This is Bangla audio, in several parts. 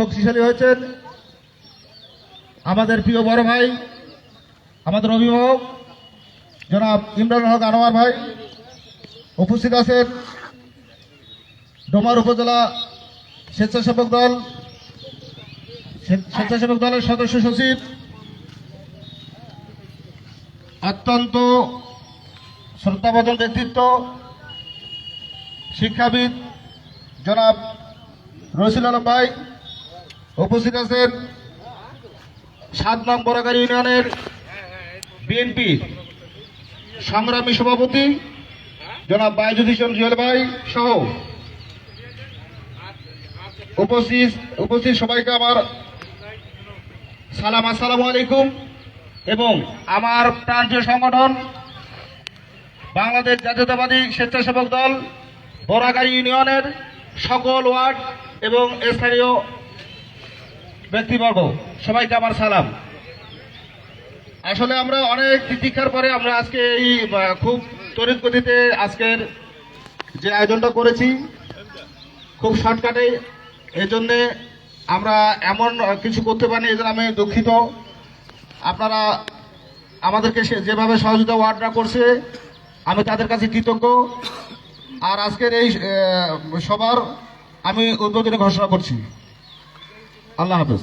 শক্তিশালী হয়েছেন। আমাদের প্রিয় বড় ভাই, আমাদের অভিভাবক, জনাব ইমরান হক আনোয়ার ভাই উপস্থিত আছেন। ডোমার উপজেলা স্বেচ্ছাসেবক দল, স্বেচ্ছাসেবক দলের সদস্য সচিব, অত্যন্ত শ্রদ্ধাভাজন ব্যক্তিত্ব, শিক্ষাবিদ জনাব রসিল আলম ভাই। উপস্থিত আছেন সাত নং বরাগাড়ি ইউনিয়নের বিএনপি সংগ্রামী সভাপতি জনাব বাইজুদ জুয়েল ভাই সহ উপস্থিত উপস্থিত সবাইকে আমার সালাম, আসসালামু আলাইকুম এবং আমার প্রান্তীয় সংগঠন বাংলাদেশ জাতীয়তাবাদী স্বেচ্ছাসেবক দল বরাগাড়ি ইউনিয়নের সকল ওয়ার্ড এবং স্থানীয় ব্যক্তিবর্গ সবাইকে আমার সালাম। আসলে আমরা অনেক তিতিক্ষার পরে আমরা আজকে এই খুব তড়িৎ গতিতে আজকের যে আয়োজনটা করেছি, খুব শর্টকাটে এই জন্যে আমরা এমন কিছু করতে পারি এই আমি দুঃখিত। আপনারা আমাদেরকে যেভাবে সহযোগিতা ওয়ার্ডরা করছে, আমি তাদের কাছে কৃতজ্ঞ। আর আজকের এই সবার আমি উদ্বোধনী ঘোষণা করছি। আল্লাহ হাফেজ।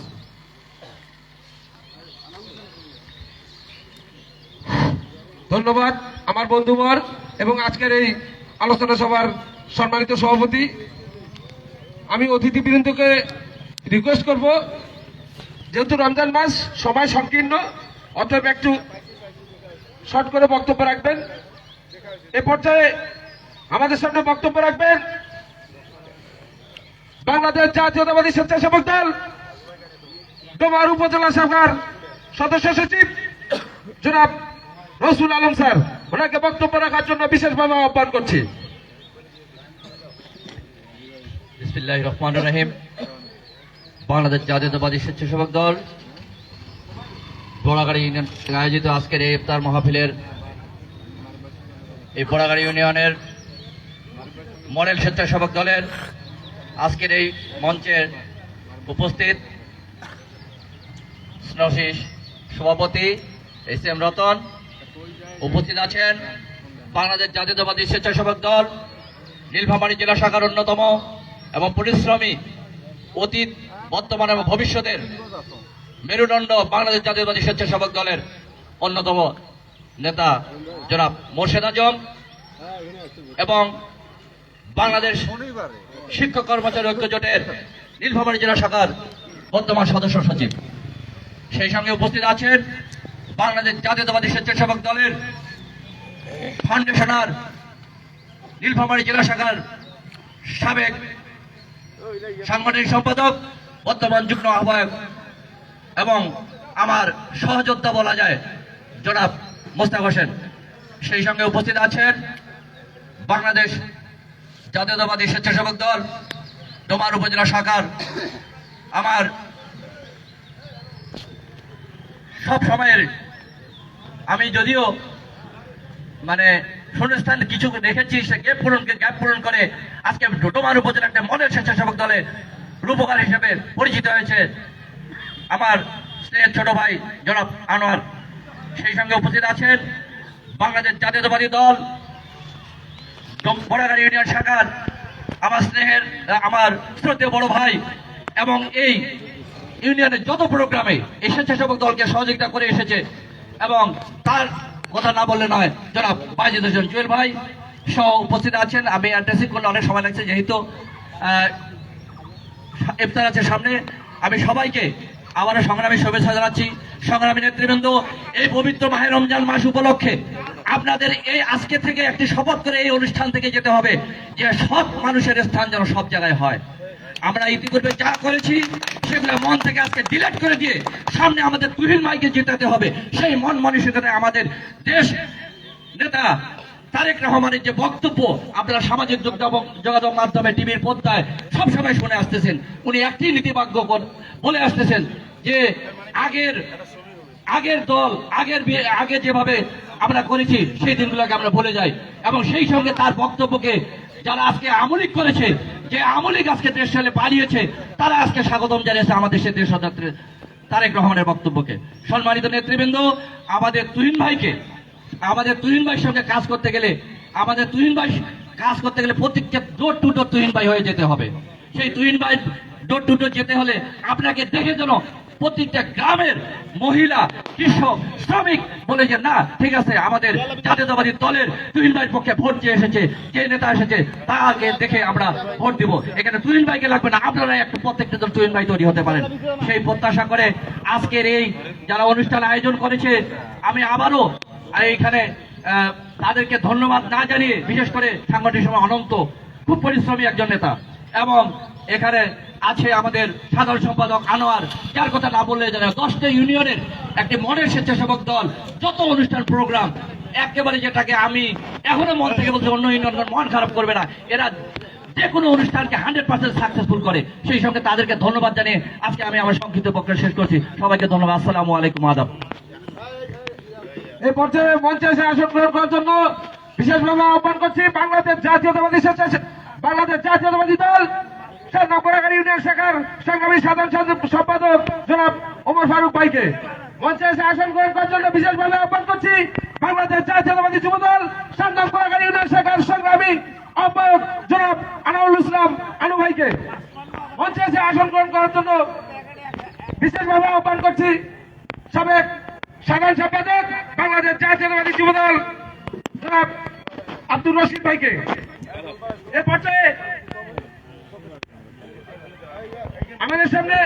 ধন্যবাদ আমার বন্ধুবর এবং আজকের এই আলোচনা সভার সম্মানিত সভাপতি। আমি অতিথিবৃন্দকে রিকোয়েস্ট করব, যেহেতু রমজান মাস, সময় সংকীর্ণ, অতএব একটু শর্ট করে বক্তব্য রাখবেন। এ পর্যায়ে আমাদের সামনে বক্তব্য রাখবেন বাংলাদেশ জাতীয়তাবাদী স্বেচ্ছাসেবক দল ডোমার উপজেলা শাখার সদস্য সচিব, জনাব রসুল আলম স্যার। ওনাকে বক্তব্য রাখার জন্য বিশেষভাবে আহ্বান করছি। রহমান রহিম। বাংলাদেশ জাতীয়তাবাদী স্বেচ্ছাসেবক দল, বড়াগাড়ি ইউনিয়ন আয়োজিত আজকের এই ইফতার মাহফিলের এই বড়াগাড়ি ইউনিয়নের মডেল স্বেচ্ছাসেবক দলের আজকের এই মঞ্চের উপস্থিত স্নশিস সভাপতি এস এম রতন উপস্থিত আছেন বাংলাদেশ জাতীয়তাবাদী স্বেচ্ছাসেবক দল, নীলফামারী জেলা শাখার অন্যতম এবং পরিশ্রমী অতীত, বর্তমান এবং ভবিষ্যতের মেরুদণ্ড বাংলাদেশ জাতীয়তাবাদী স্বেচ্ছাসেবক দলের অন্যতম নেতা জনাব মোর্শেদ আজম এবং বাংলাদেশ শিক্ষক কর্মচারী ঐক্য জোটের নীলফামারী জেলা শাখার বর্তমান সদস্য সচিব। সেই সঙ্গে উপস্থিত আছেন বাংলাদেশ জাতীয়তাবাদী স্বেচ্ছাসেবক দলের ফাউন্ডেশনার নীলফামারী জেলা শাখার সাবেক সাংগঠনিক সম্পাদক, বর্তমান যুগ্ম আহ্বায়ক এবং আমার সহযোদ্ধা বলা যায় জনাব মোস্তাক হোসেন। সেই সঙ্গে উপস্থিত আছেন বাংলাদেশ জাতীয়তাবাদী স্বেচ্ছাসেবক দল, ডোমার উপজেলা শাখার আমার সব সময়ের আমি যদিও মানে শূন্যস্থান কিছু দেখেছি, সে গ্যাপ পূরণকে গ্যাপ পূরণ করে আজকে ডোটোমার উপজেলা একটা মডেল স্বেচ্ছাসেবক দলের রূপকার হিসেবে পরিচিত হয়েছে আমার স্নেহের ছোট ভাই জনাব আনোয়ার। সেই সঙ্গে উপস্থিত আছেন বাংলাদেশ জাতীয়তাবাদী দল বড়াগাড়ি ইউনিয়ন শাখার আমার স্নেহের, আমার শ্রদ্ধেয় বড় ভাই এবং এই ইউনিয়নের যত প্রোগ্রামে এই স্বেচ্ছাসেবক দলকে সহযোগিতা করে এসেছে। এবং তার কথা না বললে নয়, জনাব বাইজিদ হোসেন জুয়েল ভাই সহ উপস্থিত আছেন। আমি অ্যাড্রেসিং করলে অনেক সময় লাগছে যেহেতু ইফতার আছে সামনে। আমি সবাইকে আবারও সংগ্রামী শুভেচ্ছা জানাচ্ছি। সংগ্রামী নেতৃবৃন্দ, এই পবিত্র মাহের রমজান মাস উপলক্ষে আপনাদের এই আজকে থেকে একটি শপথ করে এই অনুষ্ঠান থেকে যেতে হবে, যে সব মানুষের স্থান যেন সব জায়গায় হয়। আমরা ইতিপূর্বে যা করেছি, সেগুলো মন থেকে আজকে ডিলেট করে দিয়ে সামনে আমাদের তুহিন মাইকে জেতাতে হবে। সেই মন মানসিকতায় আমাদের দেশ নেতা তারেক রহমানের যে বক্তব্য, আপনারা সামাজিক যোগাযোগ- মাধ্যমে, টিভির পর্দায় সবসময় শুনে আসতেছেন। উনি একটি নীতিবাক্য বলে আসতেছেন যে, আগের আগের দল, আগের আগে যেভাবে আমরা করেছি, সেই দিনগুলোকে আমরা ভুলে যাই। এবং সেই সঙ্গে তার বক্তব্যকে যারা আজকে আমলিক করেছে, যে আমলিক আজকে দেশ ছেড়ে পালিয়েছে, তারা আজকে স্বাগতম জানিয়েছে আমাদের সে দেশ তারেক রহমানের বক্তব্যকে। সম্মানিত নেতৃবৃন্দ, আমাদের তুহিন ভাইকে, আমাদের তুহিন ভাইয়ের সঙ্গে কাজ করতে গেলে, আমাদের তুহিন ভাই কাজ করতে গেলে প্রত্যেকটা ডোর টু ডোর তুহিন ভাই হয়ে যেতে হবে। সেই তুহিন ভাই ডোর টু ডোর যেতে হলে আপনাকে দেখে যেন প্রত্যেকটা গ্রামের মহিলা, কৃষক, শ্রমিক বলে যে, না, ঠিক আছে, আমাদের জাতীয়তাবাদী দলের তুহিন ভাইয়ের পক্ষে ভোট যে এসেছে, যে নেতা এসেছে, তাকে দেখে আমরা ভোট দিব। এখানে তুহিন ভাইকে লাগবে না, আপনারা একটু প্রত্যেকটা দল তুহিন ভাই তৈরি হতে পারেন। সেই প্রত্যাশা করে আজকের এই যারা অনুষ্ঠান আয়োজন করেছে, আমি আবারও এইখানে তাদেরকে ধন্যবাদ না জানিয়ে, বিশেষ করে সাংগঠনিক সময় অনন্ত, খুব পরিশ্রমী একজন নেতা এবং এখানে আছে আমাদের সাধারণ সম্পাদক আনোয়ার। যার কথা না বললে জানা দশটা ইউনিয়নের একটি মডেল স্বেচ্ছাসেবক দল, যত অনুষ্ঠান প্রোগ্রাম, একেবারে যেটাকে আমি এখনও মন থেকে বলছি অন্য ইউনিয়ন মন খারাপ করবে না। এরা যে কোনো অনুষ্ঠানকে হান্ড্রেড পার্সেন্ট সাকসেসফুল করে। সেই সঙ্গে তাদেরকে ধন্যবাদ জানিয়ে আজকে আমি আমার সংক্ষিপ্ত বক্তব্য শেষ করছি। সবাইকে ধন্যবাদ। আসসালামু আলাইকুম, আদাব। এই পর্যায়ে মঞ্চে এসে আসন গ্রহণ করার জন্য বিশেষভাবে আহ্বান করছি বাংলাদেশ জাতীয়তাবাদী বাংলাদেশ জাতীয়তাবাদী দল। নগরাগার ইউনিয়ন শাখার সংগ্রামী সাধারণ সম্পাদক জনাব ওমর ফারুক ভাইকে। মঞ্চে এসে আসন গ্রহণ করার জন্য বিশেষভাবে আহ্বান করছি বাংলাদেশ জাতীয়তাবাদী যুব দল নগরাগার ইউনিয়ন শাখার সংগ্রামী আহ্বায়ক জনাব আনাউল ইসলাম আনু ভাইকে। মঞ্চে এসে আসন গ্রহণ করার জন্য বিশেষভাবে আহ্বান করছি সাবেক সাধারণ সম্পাদক বাংলাদেশ জাতীয়তাবাদী যুবদল, জনাব আব্দুর রশিদ ভাইকে। এ পর্যায়ে আমাদের সামনে।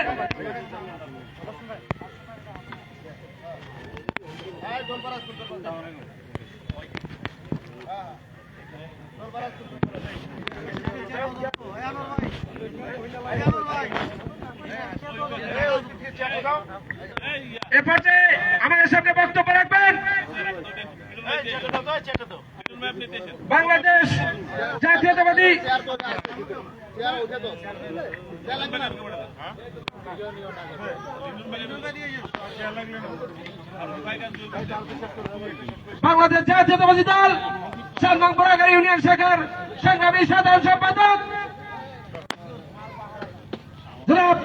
এ পর্যায়ে আমাদের সামনে বক্তব্য রাখবেন। বাংলাদেশ জাতীয়তাবাদী বাংলাদেশ জাতীয়তাবাদী দল সালমান বরাগার ইউনিয়ন শাখার সংগ্রামী সাধারণ সম্পাদক জনাব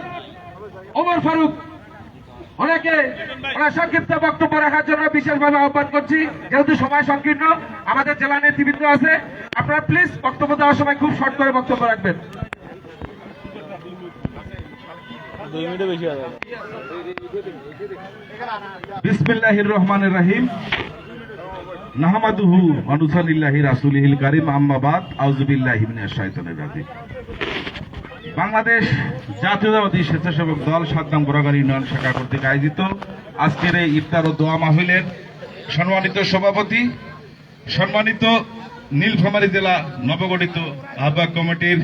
ওমর ফারুক। ওনাকে ওনার সংক্ষিপ্ত বক্তব্য রাখার জন্য বিশেষভাবে আহ্বান করছি। যেহেতু সময় সংকীর্ণ, আমাদের জেলা নেতৃবৃন্দ আছে। আপনারা প্লিজ বক্তব্য দেওয়ার সময় খুব শর্ট করে বক্তব্য রাখবেন। বিসমিল্লাহির রহমানির রহিম বাংলাদেশ জাতীয়তাবাদী স্বেচ্ছাসেবক দল সাতনাম বরাগার ইউনিয়ন শাখা কর্তৃক আয়োজিত আজকের এই ইফতার ও দোয়া মাহফিলের সম্মানিত সভাপতি, সম্মানিত নীলফামারী জেলা নবগঠিত আহ্বায়ক কমিটির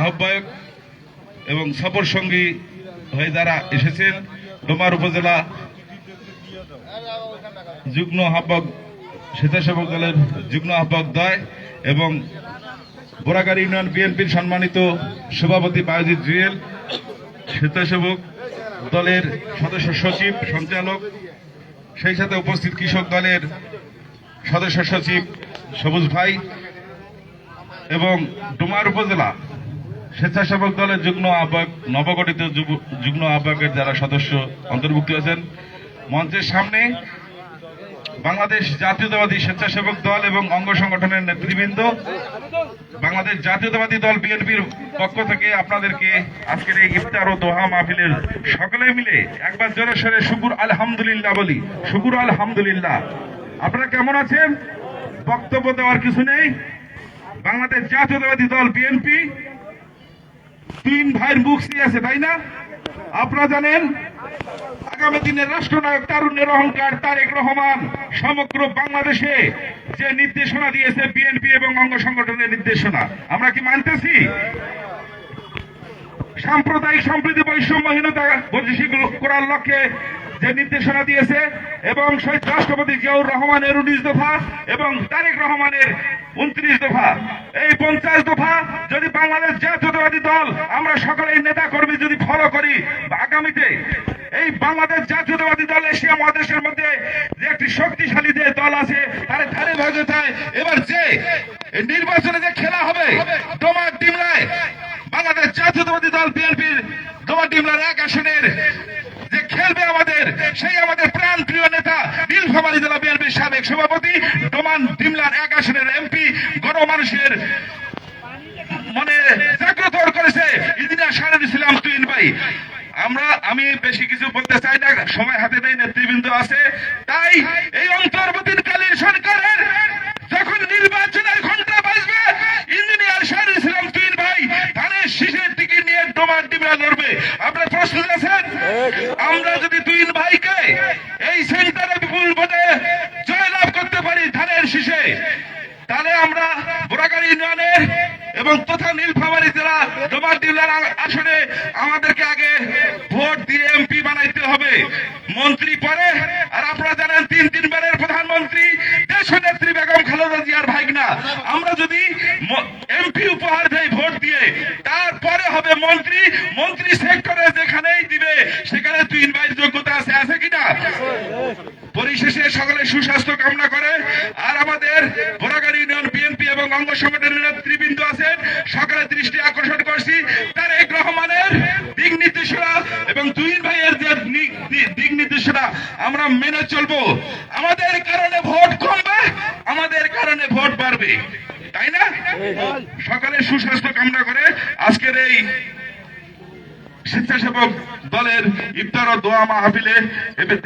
আহ্বায়ক এবং সফর সঙ্গী হয়ে যারা এসেছেন, ডোমার উপজেলা যুগ্ম আহ্বায়ক, স্বেচ্ছাসেবক দলের যুগ্ম আহ্বায়ক দয় এবং বোরাগাড়ি ইউনিয়ন বিএনপির সম্মানিত সভাপতি বায়োজিৎ জুয়েল, স্বেচ্ছাসেবক দলের সদস্য সচিব, সঞ্চালক, সেই সাথে উপস্থিত কৃষক দলের সদস্য সচিব সবুজ ভাই এবং ডুমার উপজেলা স্বেচ্ছাসেবক দলের যুগ্ম আহ্বায়ক, নবগঠিত যুগ্ম আহ্বায়কের যারা সদস্য অন্তর্ভুক্ত আছেন, মঞ্চের সামনে বাংলাদেশ জাতীয়তাবাদী স্বেচ্ছাসেবক দল এবং অঙ্গ সংগঠনের নেতৃবৃন্দ, বাংলাদেশ জাতীয়তাবাদী দল বিএনপির পক্ষ থেকে আপনাদেরকে আজকের এই ইফতার ও দোহা মাহফিলের সকলে মিলে একবার জোরে সরে শুকুর আলহামদুলিল্লাহ বলি। শুকুর আলহামদুলিল্লাহ। আপনারা কেমন আছেন? বক্তব্য দেওয়ার কিছু নেই। বাংলাদেশ জাতীয়তাবাদী দল বিএনপি, তিন ভাইয়ের মুক্তি আছে, তাই না? আপনারা জানেন, আগামী দিনের রাষ্ট্রনায়ক তারুণ্যের অহংকার তারেক রহমান সমগ্র বাংলাদেশে যে নির্দেশনা দিয়েছে বিএনপি এবং অঙ্গ সংগঠনের নির্দেশনা, আমরা কি মানতেছি? সাম্প্রদায়িক সম্প্রীতি বৈষম্যহীনতা বৈশিষ্ট্য করার লক্ষ্যে যে নির্দেশনা দিয়েছে এবং শহীদ রাষ্ট্রপতি জিয়াউর রহমানের উনিশ দফা এবং তারেক রহমানের উনত্রিশ দফা। এই পঞ্চাশ দফা যদি বাংলাদেশ জাতীয়তাবাদী দল, আমরা সকলেই নেতা কর্মী যদি ফলো করি, আগামীতে এই বাংলাদেশ জাতীয়তাবাদী দল এশিয়া মহাদেশের মধ্যে যে একটি শক্তিশালী যে দল আছে, তার ধারে ভাগে যায়। এবার যে নির্বাচনে যে খেলা হবে, তোমার ডিমলায় বাংলাদেশ জাতীয়তাবাদী দল, বিএনপির তোমার ডিমলার এক আসনের যে খেলবে আমাদের, সেই আমাদের প্রাণ প্রিয় নেতা নীলফামারী জেলা বিএনপির সাবেক সভাপতি ডোমান ডিমলার এক আসনের এমপি, গণমানুষের মনে জাগ্রত করেছে ইঞ্জিনিয়ার শাহরুল ইসলাম তুইন ভাই। আমরা, আমি বেশি কিছু বলতে চাই না, সময় হাতে নেই, নেতৃবৃন্দ আছে। তাই এই অন্তর্বর্তীকালীন সরকারের যখন নির্বাচনের ঘণ্টা বাজবে ইঞ্জিনিয়ার শাহরুল ইসলাম তুইন ভাই ধানের দিকে নিয়ে ডোমার ডিমরা লড়বে আপনার প্রশ্ন আছেন? আমরা যদি দুই ভাইকে এই সেন্টারে বিপুল ভোটে জয়লাভ করতে পারি ধানের শীষে তাহলে আমরা বোরাগাড়ি ইউনিয়নে এবং তথা নীলফামারী জেলা ডোমার ডিলার আসনে আমাদেরকে আগে ভোট দিয়ে এমপি বানাইতে হবে। মন্ত্রী পরে, আর আপনারা জানেন তিন তিনবারের প্রধানমন্ত্রী দেশ নেত্রী বেগম খালেদা জিয়ার ভাইগনা। আমরা যদি এমপি উপহার দেই ভোট দিয়ে, তারপরে হবে মন্ত্রী। মন্ত্রী সেক্টরে যেখানেই দিবে, সেখানে তিন ভাইয়ের যোগ্যতা আছে আছে কিনা? পরিশেষে সকলে সুস্বাস্থ্য কামনা করে আর আমাদের বোরাগাড়ি ইউনিয়ন বিএনপি এবং অঙ্গ সংগঠনের নেতৃবৃন্দ আছেন সকালে দৃষ্টি আকর্ষণ করছি। তারেক রহমানের দিক নির্দেশনা এবং দুই ভাইয়ের যে দিক নির্দেশনা আমরা মেনে চলবো। আমাদের কারণে ভোট কমবে আমাদের কারণে ভোট বাড়বে। তাই না? সকালে সুস্বাস্থ্য কামনা করে আজকের এই স্বেচ্ছাসেবক দলের ইফতার ও দোয়া মাহফিলে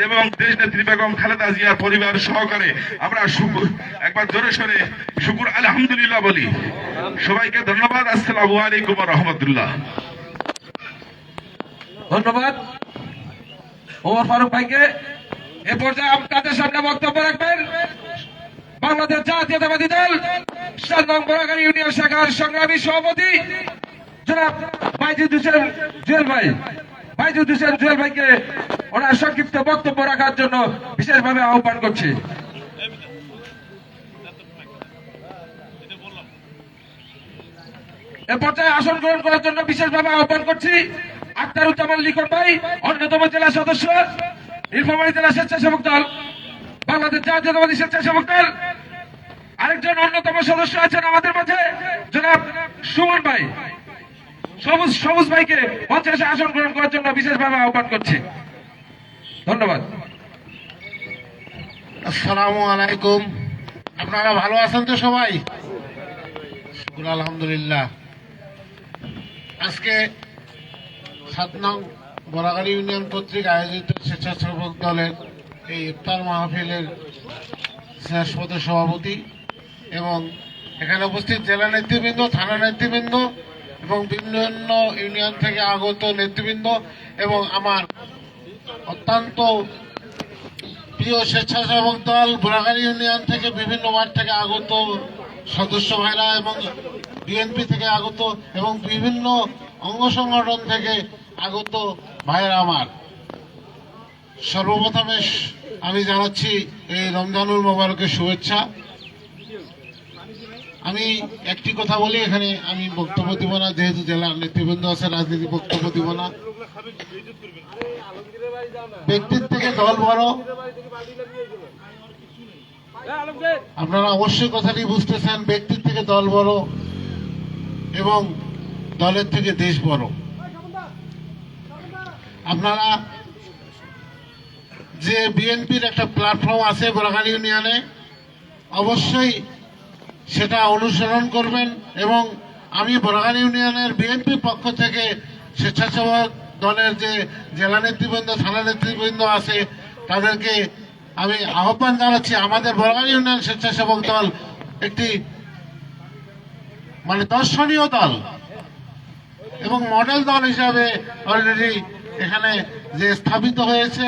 এবং দেশ নেত্রী বেগম খালেদা জিয়ার পরিবার সহকারে আমরা শুকুর একবার জোরে সরে শুকুর আলহামদুলিল্লাহ বলি। সবাইকে ধন্যবাদ। আসসালামু আলাইকুম রহমতুল্লাহ। ধন্যবাদ। ওমর ফারুক ভাইকে এ পর্যায়ে আপনাদের সামনে বক্তব্য রাখবেন। বাংলাদেশ জাতীয়তাবাদী দল সাত নং বরাগাড়ি ইউনিয়ন শাখার সংগ্রামী সভাপতি জনাব বাইজুদ হোসেন জুয়েল ভাই। বাইজুদ হোসেন জুয়েল ভাইকে ওনার সংক্ষিপ্ত বক্তব্য রাখার জন্য বিশেষভাবে আহ্বান করছি। এ পর্যায়ে আসন গ্রহণ করার জন্য বিশেষভাবে আহ্বান করছি লিখন ভাই, অন্যতম জেলা সদস্য, নীলফামারী জেলা স্বেচ্ছাসেবক দল, বাংলাদেশ জাতীয়তাবাদী স্বেচ্ছাসেবক দল। আরেকজন অন্যতম সদস্য আছেন আমাদের মাঝে, জনাব সুমন ভাই। সবুজ সবুজ ভাইকে এসে আসন গ্রহণ করার জন্য বিশেষভাবে আহ্বান করছি। ধন্যবাদ। আসসালামু আলাইকুম। আপনারা ভালো আছেন তো সবাই? আলহামদুলিল্লাহ। আজকে সাত নং বরাগাড়ি ইউনিয়ন কর্তৃক আয়োজিত স্বেচ্ছাসেবক দলের এই ইফতার মাহফিলের স্নেহস্পদ সভাপতি এবং এখানে উপস্থিত জেলা নেতৃবৃন্দ, থানা নেতৃবৃন্দ এবং বিভিন্ন ইউনিয়ন থেকে আগত নেতৃবৃন্দ এবং আমার অত্যন্ত প্রিয় স্বেচ্ছাসেবক দল বোরাগাড়ি ইউনিয়ন থেকে বিভিন্ন ওয়ার্ড থেকে আগত সদস্য ভাইরা এবং বিএনপি থেকে আগত এবং বিভিন্ন অঙ্গ সংগঠন থেকে আগত ভাইরা আমার। সর্বপ্রথমে আমি জানাচ্ছি এই রমজানুল মোবারকের শুভেচ্ছা। আমি একটি কথা বলি, এখানে আমি বক্তব্য দিব না, যেহেতু জেলার নেতৃবৃন্দ আছে, রাজনীতি বক্তব্য দিব না। ব্যক্তির থেকে দল বড় আপনারা অবশ্যই কথাটি বুঝতেছেন ব্যক্তির থেকে দল বড় এবং দলের থেকে দেশ বড় আপনারা যে বিএনপির একটা প্ল্যাটফর্ম আছে বোরাগাড়ি ইউনিয়নে, অবশ্যই সেটা অনুসরণ করবেন এবং আমি বোরাগাড়ি ইউনিয়নের বিএনপি পক্ষ থেকে স্বেচ্ছাসেবক দলের যে জেলা নেতৃবৃন্দ, থানা নেতৃবৃন্দ আছে, তাদেরকে আমি আহ্বান জানাচ্ছি, আমাদের বোরাগাড়ি ইউনিয়ন স্বেচ্ছাসেবক দল একটি মানে দর্শনীয় দল এবং মডেল দল হিসাবে অলরেডি এখানে যে স্থাপিত হয়েছে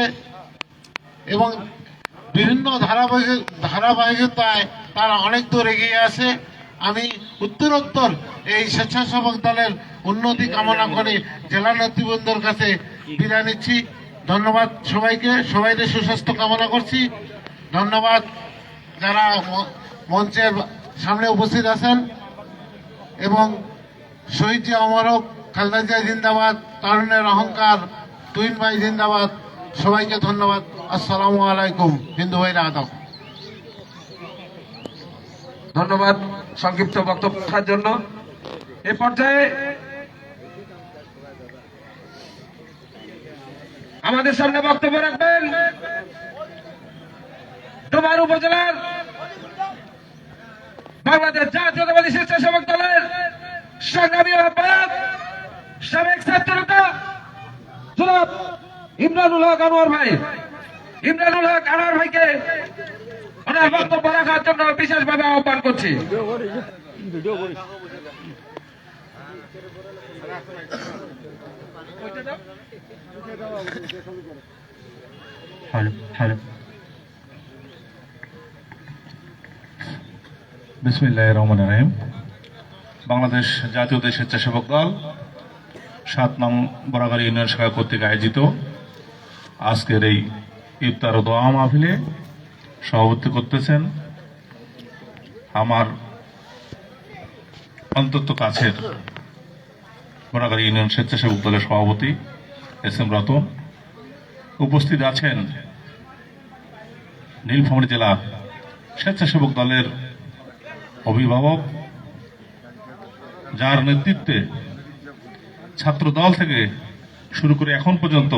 এবং বিভিন্ন ধারাবাহিক ধারাবাহিকতায় তারা অনেক দূর এগিয়ে আছে। আমি উত্তরোত্তর এই স্বেচ্ছাসেবক দলের উন্নতি কামনা করে জেলা নেতৃবৃন্দর কাছে বিদায় নিচ্ছি। ধন্যবাদ সবাইকে। সবাইকে সুস্বাস্থ্য কামনা করছি। ধন্যবাদ যারা মঞ্চের সামনে উপস্থিত আছেন। এবং শহীদ জিয়া অমরক খালেদা জিয়া জিন্দাবাদ তরুণের অহংকার তুইন ভাই জিন্দাবাদ, সবাইকে ধন্যবাদ। আসসালামু আলাইকুম, হিন্দু ভাইরা আদব ধন্যবাদ সংক্ষিপ্ত বক্তব্য রাখার জন্য। এ পর্যায়ে আমাদের সামনে বক্তব্য রাখবেন ডোমার উপজেলার বাংলাদেশ জাতীয়তাবাদী স্বেচ্ছাসেবক দলের সংগ্রামী আহ্বায়ক, সাবেক ছাত্রনেতা জনাব ইমরানুল হক আনোয়ার ভাই। ইমরানুল হক আনোয়ার ভাইকে বক্তব্য রাখার জন্য বিশেষভাবে আহ্বান করছি। বিসমিল্লাহ বাংলাদেশ জাতীয় স্বেচ্ছাসেবক দল, সাত নং বরাগারি ইউনিয়ন শাখা কর্তৃক আয়োজিত আজকের এই ইফতার দোয়া মাহফিলে সভাপতি করতেছেন। আমার অন্তত কাছের বরাগারি ইউনিয়ন স্বেচ্ছাসেবক দলের সভাপতি এস এম রতন উপস্থিত আছেন নীলফামারী জেলা স্বেচ্ছাসেবক দলের অভিভাবক, যার নেতৃত্বে ছাত্র দল থেকে শুরু করে এখন পর্যন্ত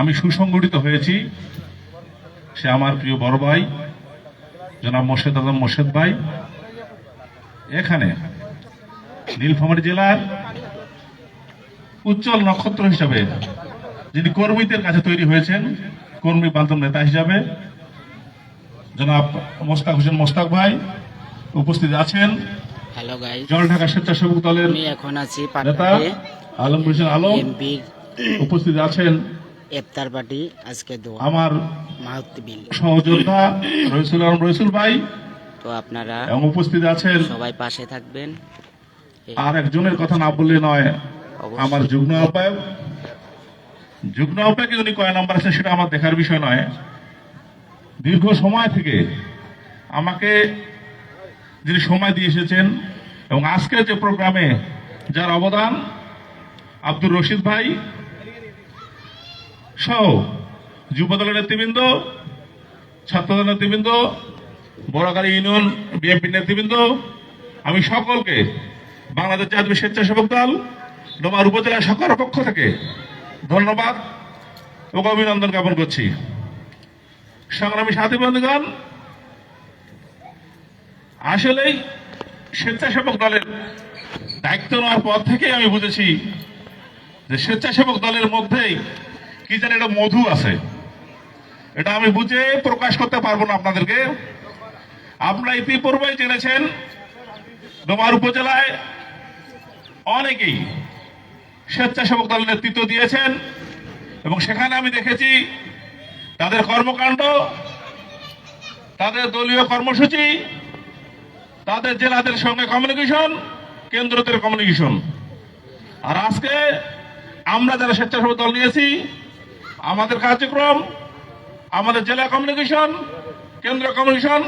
আমি সুসংগঠিত হয়েছি। সে আমার প্রিয় বড় ভাই জনাব মোর্শেদ আলম মোর্শেদ ভাই। এখানে নীলফামারী জেলার উজ্জ্বল নক্ষত্র হিসাবে যিনি কর্মীদের কাছে তৈরি হয়েছেন কর্মী বান্ধব নেতা হিসাবে জনাব মোস্তাক হোসেন মোস্তাক ভাই উপস্থিত আছেন। হ্যালো জল ঢাকা স্বেচ্ছাসেবক দলের এখন আছি নেতা আলম হোসেন আলম উপস্থিত আছেন। ইফতার পার্টি আজকে দোয়া আমার সহযোদ্ধা রইসুল আলম রইসুল ভাই তো আপনারা এবং উপস্থিত আছেন। সবাই পাশে থাকবেন। আর একজনের কথা না বললে নয় আমার যুগ্ম আহ্বায়ক। যুগ্ম আহ্বায়কে উনি কয় নাম্বার আছে সেটা আমার দেখার বিষয় নয়। দীর্ঘ সময় থেকে আমাকে যিনি সময় দিয়ে এসেছেন এবং আজকের যে প্রোগ্রামে যার অবদান আব্দুর রশিদ ভাই সহ যুবদলের নেতৃবৃন্দ ছাত্রদল নেতৃবৃন্দ বড়গাড়ি ইউনিয়ন বিএনপি নেতৃবৃন্দ, আমি সকলকে বাংলাদেশ জাতীয় স্বেচ্ছাসেবক দল, ডোমার উপজেলা সকলের পক্ষ থেকে ধন্যবাদ ও অভিনন্দন জ্ঞাপন করছি। সংগ্রামী সাথী বন্ধুগণ, আসলেই স্বেচ্ছাসেবক দলের দায়িত্ব নেওয়ার পর থেকেই আমি বুঝেছি যে স্বেচ্ছাসেবক দলের মধ্যেই কি জানি এটা মধু আছে। এটা আমি বুঝে প্রকাশ করতে পারব না আপনাদেরকে। আপনারা ইতিপূর্বেই জেনেছেন ডোমার উপজেলায় অনেকেই স্বেচ্ছাসেবক দলের নেতৃত্ব দিয়েছেন এবং সেখানে আমি দেখেছি তাদের কর্মকাণ্ড, তাদের দলীয় কর্মসূচি, তাদের জেলাদের সঙ্গে কমিউনিকেশন কেন্দ্রদের কমিউনিকেশন আর আজকে আমরা যারা স্বেচ্ছাসেবক দল নিয়েছি আমাদের কার্যক্রম আমাদের জেলা কমিউনিকেশন কেন্দ্র কমিউনিকেশন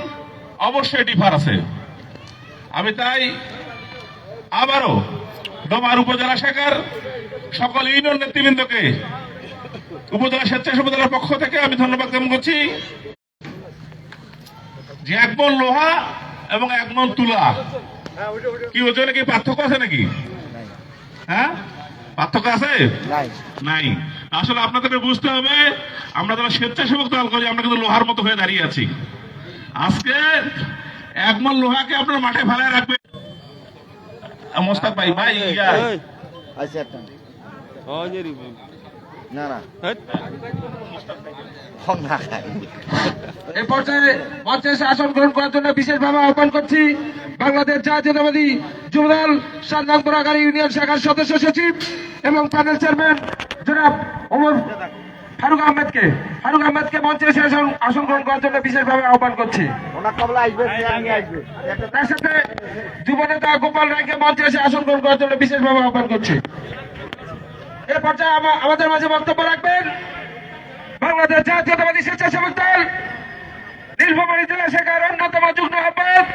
অবশ্যই ডিফার আছে। আমি তাই আবারও ডোমার উপজেলা শাখার সকল ইউনিয়ন নেতৃবৃন্দকে উপজেলা স্বেচ্ছাসেবক দলের পক্ষ থেকে আমি ধন্যবাদ জ্ঞাপন করছি যে এক মন লোহা এবং এক মন তুলা। কি ওজনে কি পার্থক্য আছে নাকি? হ্যাঁ? পার্থক্য আছে? নাই। আসলে আপনাদের বুঝতে হবে আমরা যারা স্বেচ্ছাসেবক দল করি আমরা কিন্তু লোহার মতো হয়ে দাঁড়িয়ে আছি। আজকে একমন লোহাকে আপনার মাঠে ফেলায় রাখবে মোস্তাক ভাই ভাই আচ্ছা না না। কম না খাই এ পর্যায়ে মঞ্চে আসন গ্রহণ করার জন্য বিশেষভাবে আহ্বান করছি বাংলাদেশ জাতীয়তাবাদী যুবদল সান্দাংপুরাগাড়ি ইউনিয়ন শাখার সদস্য সচিব এবং প্যানেল চেয়ারম্যান জনাব ওমর ফারুক আহমেদকে। ফারুক আহমেদকে মঞ্চে এসে আসন আসন গ্রহণ করার জন্য বিশেষভাবে আহ্বান করছি। তার সাথে যুব নেতা গোপাল রায়কে মঞ্চে এসে আসন গ্রহণ করার জন্য বিশেষভাবে আহ্বান করছি। এ পর্যায়ে আমাদের মাঝে বক্তব্য রাখবেন বাংলাদেশ জাতীয়তাবাদী স্বেচ্ছাসেবক দল, নীলফামারী জেলা শাখার অন্যতম যুগ্ম আহ্বায়ক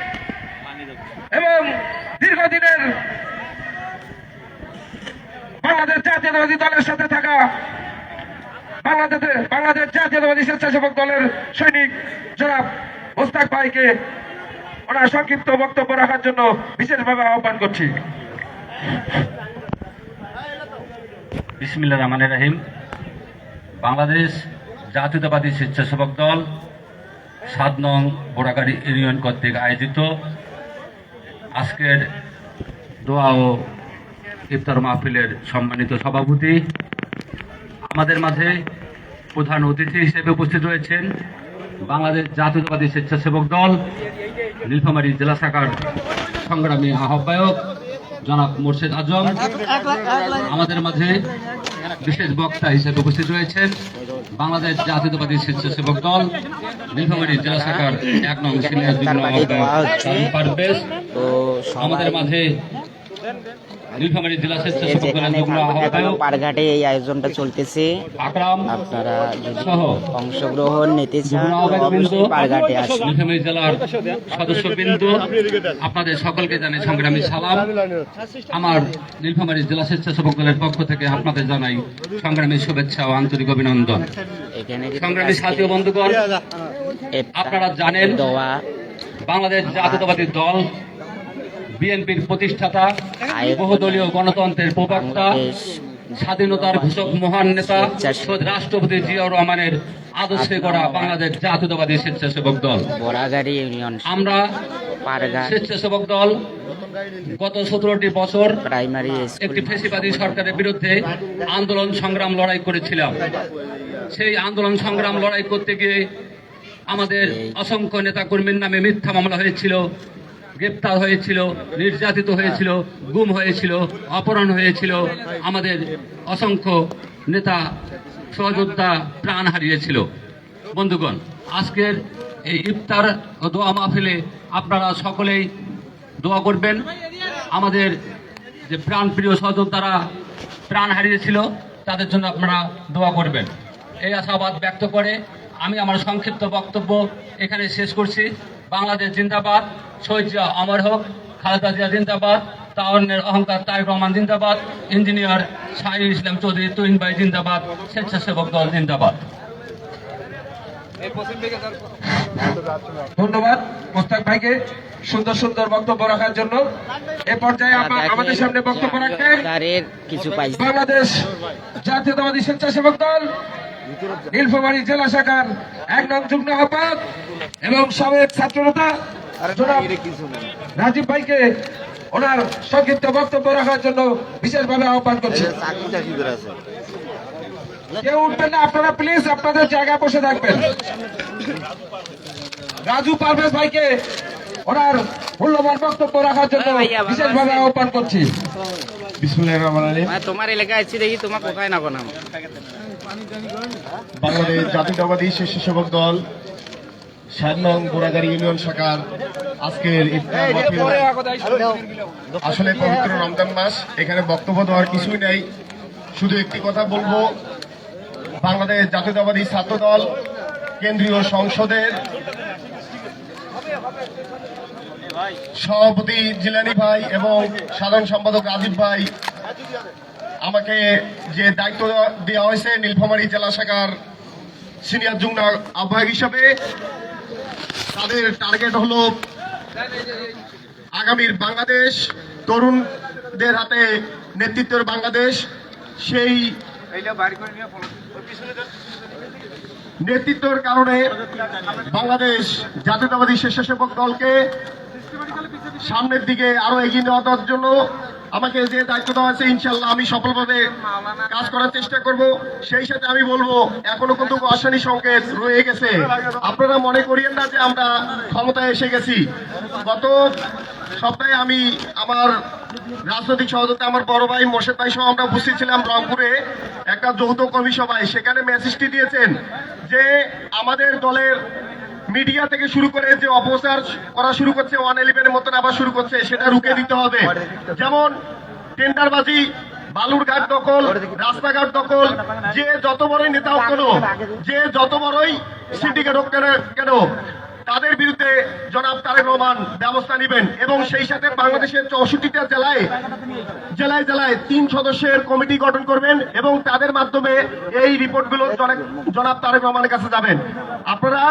এবং দীর্ঘদিনের বাংলাদেশ জাতীয়তাবাদী দলের সাথে থাকা বাংলাদেশে বাংলাদেশ জাতীয়তাবাদী স্বেচ্ছাসেবক দলের সৈনিক জনাব মোস্তাক ভাইকে ওনার সংক্ষিপ্ত বক্তব্য রাখার জন্য বিশেষভাবে আহ্বান করছি। বিসমিল্লা রহমান রাহিম। বাংলাদেশ জাতীয়তাবাদী স্বেচ্ছাসেবক দল সাত নং বোরাগাড়ি ইউনিয়ন কর্তৃক আয়োজিত। আজকের দোয়া ও ইফতার মাহফিলের সম্মানিত সভাপতি আমাদের মাঝে প্রধান অতিথি হিসেবে উপস্থিত রয়েছেন বাংলাদেশ জাতীয়তাবাদী স্বেচ্ছাসেবক দল, নীলফামারী জেলা শাখার সংগ্রামী আহ্বায়ক জনাব মোর্শেদ আজম। আমাদের মাঝে বিশেষ বক্তা হিসেবে উপস্থিত রয়েছেন বাংলাদেশ জাতীয়তাবাদী স্বেচ্ছাসেবক দল নীলফামারী জেলা শাখার এক নং সিনিয়র যুগ্ম আমাদের মাঝে নীলফামারী জেলা স্বেচ্ছাসেবক দলের যুগ্ম আহ্বায়ক পারঘাটে এই আয়োজনটা চলতেছে। আকরাম আপনারা সহ অংশগ্রহণ নিতে চান যুগ্ম আহ্বায়ক বৃন্দ, অবশ্যই পারঘাটে আসুন। নীলফামারী জেলার সদস্যবৃন্দ আপনাদের সকলকে জানাই সংগ্রামী সালাম। আমার নীলফামারী জেলা স্বেচ্ছাসেবক দলের পক্ষ থেকে আপনাদের জানাই সংগ্রামী শুভেচ্ছা ও আন্তরিক অভিনন্দন। সংগ্রামী সাথী বন্ধুগণ আপনারা জানেন বাংলাদেশ জাতীয়তাবাদী দল বিএনপির প্রতিষ্ঠাতা বহুদলীয় গণতন্ত্রের প্রবক্তা স্বাধীনতার ঘোষক মহান নেতা শহীদ রাষ্ট্রপতি জিয়াউর রহমানের আদর্শে গড়া বাংলাদেশ জাতীয়তাবাদী স্বেচ্ছাসেবক দল। আমরা স্বেচ্ছাসেবক দল গত সতেরোটি বছর প্রাইমারি একটি ফেসিবাদী সরকারের বিরুদ্ধে আন্দোলন সংগ্রাম লড়াই করেছিলাম। সেই আন্দোলন সংগ্রাম লড়াই করতে গিয়ে আমাদের অসংখ্য নেতাকর্মীর নামে মিথ্যা মামলা হয়েছিল। গ্রেপ্তার হয়েছিল, নির্যাতিত হয়েছিল, গুম হয়েছিল, অপহরণ হয়েছিল। আমাদের অসংখ্য নেতা সহযোদ্ধা প্রাণ হারিয়েছিল। বন্ধুগণ, আজকের এই ইফতার ও দোয়া মাহফিলে আপনারা সকলেই দোয়া করবেন। আমাদের যে প্রাণ প্রিয় সহযোদ্ধারা প্রাণ হারিয়েছিল, তাদের জন্য আপনারা দোয়া করবেন। এই আশাবাদ ব্যক্ত করে আমি আমার সংক্ষিপ্ত বক্তব্য এখানে শেষ করছি। বাংলাদেশ জিন্দাবাদ শহীদ অমর হোক খালেদা জিয়া জিন্দাবাদ তাওয়ানের অহংকার তারেক রহমান জিন্দাবাদ ইঞ্জিনিয়ার শাহিন ইসলাম চৌধুরী তুহিন ভাই জিন্দাবাদ স্বেচ্ছাসেবক দল জিন্দাবাদ। ধন্যবাদ মোস্তাক ভাইকে সুন্দর সুন্দর বক্তব্য রাখার জন্য। এ পর্যায়ে আমা- আমাদের সামনে বক্তব্য রাখবেন। কিছু বাংলাদেশ জাতীয়তাবাদী স্বেচ্ছাসেবক দল নীলফামারী জেলা শাখার এক নং যুগ্ম আহ্বায়ক এবং সাবেক ছাত্রনেতা জনাব রাজীব ভাইকে ওনার সংক্ষিপ্ত বক্তব্য রাখার জন্য বিশেষভাবে আহ্বান করছি। কেউ উঠবেন না আপনারা প্লিজ আপনাদের জায়গায় বসে থাকবেন। রাজু পারভেজ ভাইকে ওনার মূল্যবান বক্তব্য রাখার জন্য ভাইয়া, বিশেষভাবে? আহ্বান করছি। তোমার এলাকায় আছি দেখি তোমার কোথায় না বাংলাদেশ জাতীয়তাবাদী স্বেচ্ছাসেবক দল সাত গোড়াগাড়ি ইউনিয়ন শাখার আজকের আসলে পবিত্র রমজান মাস, এখানে বক্তব্য দেওয়ার কিছুই নেই। শুধু একটি কথা বলব, বাংলাদেশ জাতীয়তাবাদী ছাত্র দল কেন্দ্রীয় সংসদের সভাপতি জিলানি ভাই এবং সাধারণ সম্পাদক রাজীব ভাই, আমাকে যে দায়িত্ব দেওয়া হয়েছে নীলফামারী জেলা শাখার সিনিয়র যুগ্ম আহ্বায়ক হিসাবে তাদের টার্গেট হলো আগামীর বাংলাদেশ। তরুণদের হাতে নেতৃত্বের বাংলাদেশ। সেই নেতৃত্বের কারণে বাংলাদেশ জাতীয়তাবাদী স্বেচ্ছাসেবক দলকে সামনের দিকে আরও এগিয়ে নেওয়ার জন্য আমাকে যে দায়িত্ব দেওয়া আছে ইনশাল্লাহ আমি সফলভাবে কাজ করার চেষ্টা করব। সেই সাথে আমি বলব, এখনও কিন্তু আসানি সংকেত রয়ে গেছে। আপনারা মনে করিয়েন না যে আমরা ক্ষমতায় এসে গেছি। গত সপ্তাহে আমি আমার রাজনৈতিক সহযোগিতা আমার বড় ভাই মোর্শেদ ভাই সহ আমরা উপস্থিত ছিলাম রংপুরে, একটা যৌথ কর্মী সভায়। সেখানে মেসেজটি দিয়েছেন যে, আমাদের দলের মিডিয়া থেকে শুরু করে যে অপপ্রচার করা শুরু করছে ওয়ান ইলেভেনের মতন আবার শুরু করছে সেটা রুখে দিতে হবে। যেমন টেন্ডারবাজি বালুরঘাট দখল রাস্তাঘাট দখল যে যত বড়ই নেতা হোক কেন যে যত বড়ই সিন্ডিকেট হোক কেন কেন তাদের বিরুদ্ধে জনাব তারেক রহমান ব্যবস্থা নেবেন এবং সেই সাথে বাংলাদেশের চৌষট্টিটা জেলায় জেলায় জেলায় তিন সদস্যের কমিটি গঠন করবেন এবং তাদের মাধ্যমে এই রিপোর্টগুলো জনাব তারেক রহমানের কাছে যাবেন। আপনারা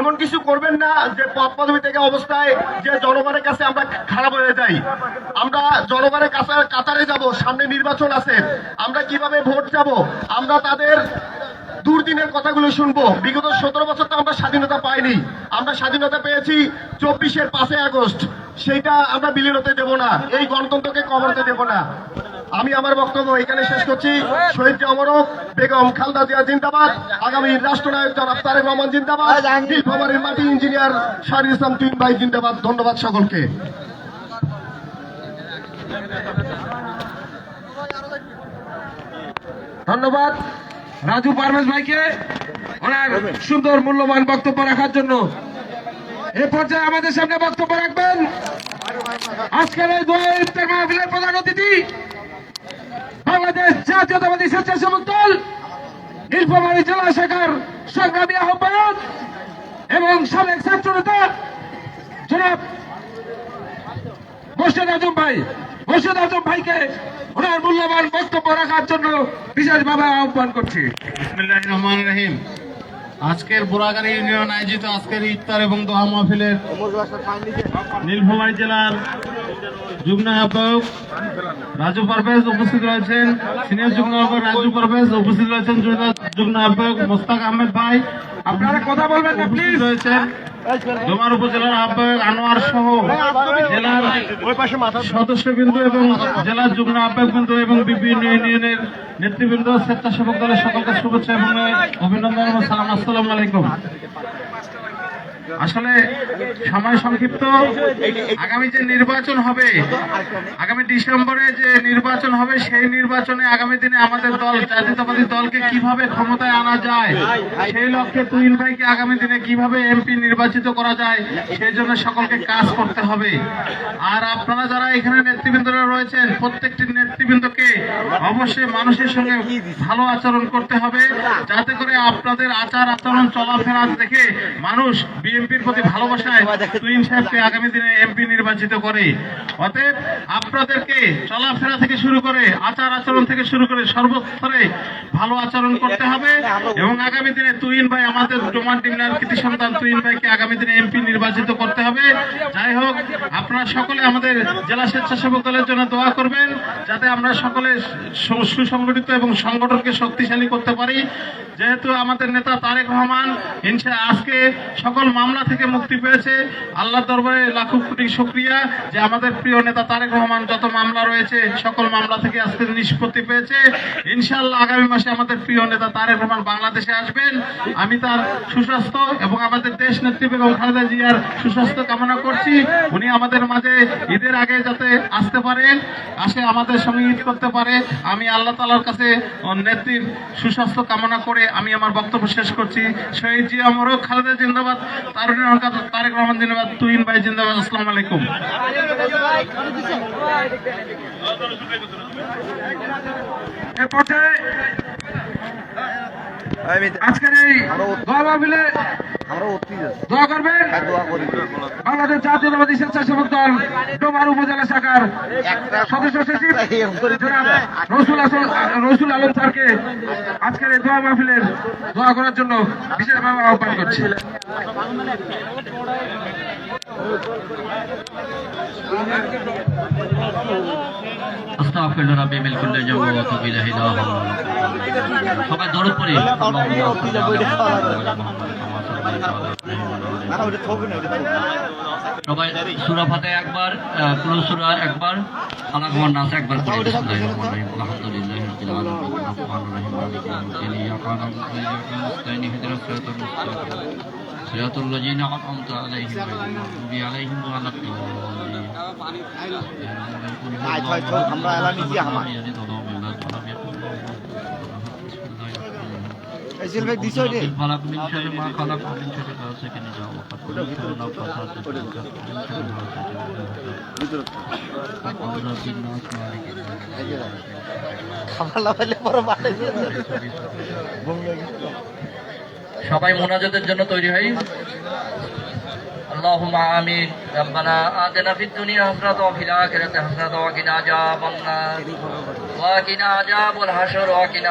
এমন কিছু করবেন না যে পদ থেকে অবস্থায় যে জনগণের কাছে আমরা খারাপ হয়ে যাই। আমরা জনগণের কাছে কাতারে যাব, সামনে নির্বাচন আছে। আমরা কীভাবে ভোট যাব? আমরা তাদের দুর্দিনের কথাগুলো শুনব। বিগত সতেরো বছর তো আমরা স্বাধীনতা পাইনি। আমরা স্বাধীনতা পেয়েছি চব্বিশের পাঁচই আগস্ট। সেইটা আমরা বিলীন হতে দেব না। এই গণতন্ত্রকে হতে দেব না। আমি আমার বক্তব্য এখানে শেষ করছি। শহীদ অমরক বেগম খালদা জিয়া জিন্দাবাদ। আগামী রাষ্ট্রনায়ক জনাব তারেক রহমান জিন্দাবাদ। নীলফামারীর মাটি ইঞ্জিনিয়ার শাহরুল ইসলাম তিন ভাই জিন্দাবাদ। ধন্যবাদ সকলকে। ধন্যবাদ রাজু পারভেজ ভাইকে ওনার সুন্দর মূল্যবান বক্তব্য রাখার জন্য। এ পর্যায়ে আমাদের সামনে বক্তব্য রাখবেন। আজকের এই দোয়া ইফতার মাহফিলের প্রধান অতিথি বাংলাদেশ জাতীয়তাবাদী স্বেচ্ছাসেবক দল নীলফামারী জেলা শাখার সংগ্রামী আহ্বায়ক এবং সাবেক ছাত্র নেতা জনাব মোর্শেদ আজম ভাই। মোর্শেদ আজম ভাইকে ওনার মূল্যবান বক্তব্য রাখার জন্য বিশেষভাবে আহ্বান করছি। রহমান রহিম। আজকের বোরাগাড়ি ইউনিয়ন আয়োজিত আজকের ইফতার এবং দোহা মাহফিলের নীলফামারী জেলার যুগ্ম আহ্বায়ক রাজু পারভেজ উপস্থিত রয়েছেন। সিনিয়র যুগ্ম আহ্বায়ক রাজু পারভেজ উপস্থিত রয়েছেন। যুগ্ম আহ্বায়ক মোস্তাক আহমেদ ভাই। আপনারা কথা বলবেন না প্লিজ রয়েছেন ডোমার উপজেলার আহ্বায়ক আনোয়ার সহ জেলার সদস্যবৃন্দ এবং জেলার যুগ্ম আহ্বায়কবৃন্দ এবং বিভিন্ন ইউনিয়নের নেতৃবৃন্দ স্বেচ্ছাসেবক দলের সকলকে শুভেচ্ছা এবং অভিনন্দন এবং সালাম। আসসালাম আলাইকুম। আসলে সময় সংক্ষিপ্ত। আগামী যে নির্বাচন হবে, আগামী ডিসেম্বরে যে নির্বাচন হবে, সেই নির্বাচনে আগামী দিনে আমাদের দল, জাতীয়তাবাদী দলকে কীভাবে ক্ষমতায় আনা যায়, সেই লক্ষ্যে তুইন ভাইকে আগামী দিনে কীভাবে এমপি নির্বাচিত করা যায়, সেই জন্য সকলকে কাজ করতে হবে। আর আপনারা যারা এখানে নেতৃবৃন্দরা রয়েছেন, প্রত্যেকটি নেতৃবৃন্দকে অবশ্যই মানুষের সঙ্গে ভালো আচরণ করতে হবে, যাতে করে আপনাদের আচার আচরণ চলাফেরা দেখে মানুষ বিএনপির প্রতি ভালোবাসায় তুইন সাহেবকে আগামী দিনে এমপি নির্বাচিত করে। অতএব আপনাদেরকে চলাফেরা থেকে শুরু করে আচার আচরণ থেকে শুরু করে সর্বস্তরে ভালো আচরণ করতে হবে এবং আগামী দিনে তুইন ভাই আমাদের জমান টিমনার কৃতি সন্তান তুইন ভাইকে আগামী দিনে এমপি নির্বাচিত করতে হবে। যাই হোক আপনারা সকলে আমাদের জেলা স্বেচ্ছাসেবক দলের জন্য দোয়া করবেন যাতে আমরা সকলে সুসংগঠিত এবং সংগঠনকে শক্তিশালী করতে পারি। যেহেতু আমাদের নেতা তারেক রহমান ইনশা আজকে সকল মামলা থেকে মুক্তি পেয়েছে। আল্লাহ দরবারে লাখো কোটি শুক্রিয়া যে আমাদের প্রিয় নেতা তারেক রহমান যত মামলা রয়েছে, সকল মামলা থেকে আজকে নিষ্পত্তি পেয়েছে। ইনশাল্লাহ আগামী মাসে আমাদের প্রিয় নেতা তারেক রহমান বাংলাদেশে আসবেন। আমি তার সুস্বাস্থ্য এবং আমাদের দেশ নেত্রী বেগম খালেদা জিয়ার সুস্বাস্থ্য কামনা করছি। উনি আমাদের মাঝে ঈদের আগে যাতে আসতে পারে আসে আমাদের সঙ্গে ঈদ করতে পারে। আমি আল্লাহ তালার কাছে নেত্রীর সুস্বাস্থ্য কামনা করে আমি আমার বক্তব্য শেষ করছি। শহীদ জিয়া মোরক খালেদা জিন্দাবাদ। তারুণী হরকাত তারেক রহমান জিন্দাবাদ তুহিন ভাই জিন্দাবাদ। আসসালামু আলাইকুম। এ পর্যায়ে আজকের এই দোয়া মাহফিলে দোয়া করবেন বাংলাদেশ জাতীয়তাবাদী স্বেচ্ছাসেবক দল ডোমার উপজেলা শাখার সদস্য সচিব রসুল আসল রসুল আলম স্যারকে আজকের এই দোয়া মাহফিলের দোয়া করার জন্য বিশেষভাবে আহ্বান করছি। আস্তাগফিরুল্লাহ রাব্বি মিন কুল্লি জাওয়া ওয়া ইল্লা বিল্লাহ। সবাই দরুদ পড়ি। সবাই সূরা ফাতিহা একবার কুল সূরা একবার ফালাক ওয়ান নাস একবার পড়ি রহমানির আলহামদুলিল্লাহি রাব্বিল আলামিন আররাহমানির রহিম মালিকি ইয়াউমিদ্দিন ইয়াকা না'বুদু ওয়া ইয়াকা নাস্তাইন ইহদিনাস সিরাতাল মুস্তাকিম সিরাতাল লাযিনা আন'আমতা আলাইহিম গায়রিল মাগদুবি আলাইহিম ওয়া লাদ-দাল্লিন আয়, ছয়, ছয়, আমরা এলা নিচে আমার। এই সিলভার দিছো রে خلق من شر ما خلق ومن شر غاسق إذا وقب ومن شر النفاثات في العقد ومن شر حاسد إذا حسد وأعوذ بالناس مالك الناس খাবার লাগাইলে পরে বাড়াই ঘুম লেগে সবাই মোনাজাতের জন্য তৈরি হই اللهم آمين ربنا آتنا في الدنيا حسنة وفي الآخرة حسنة وقنا عذاب النار وقنا عذاب الحشر وقنا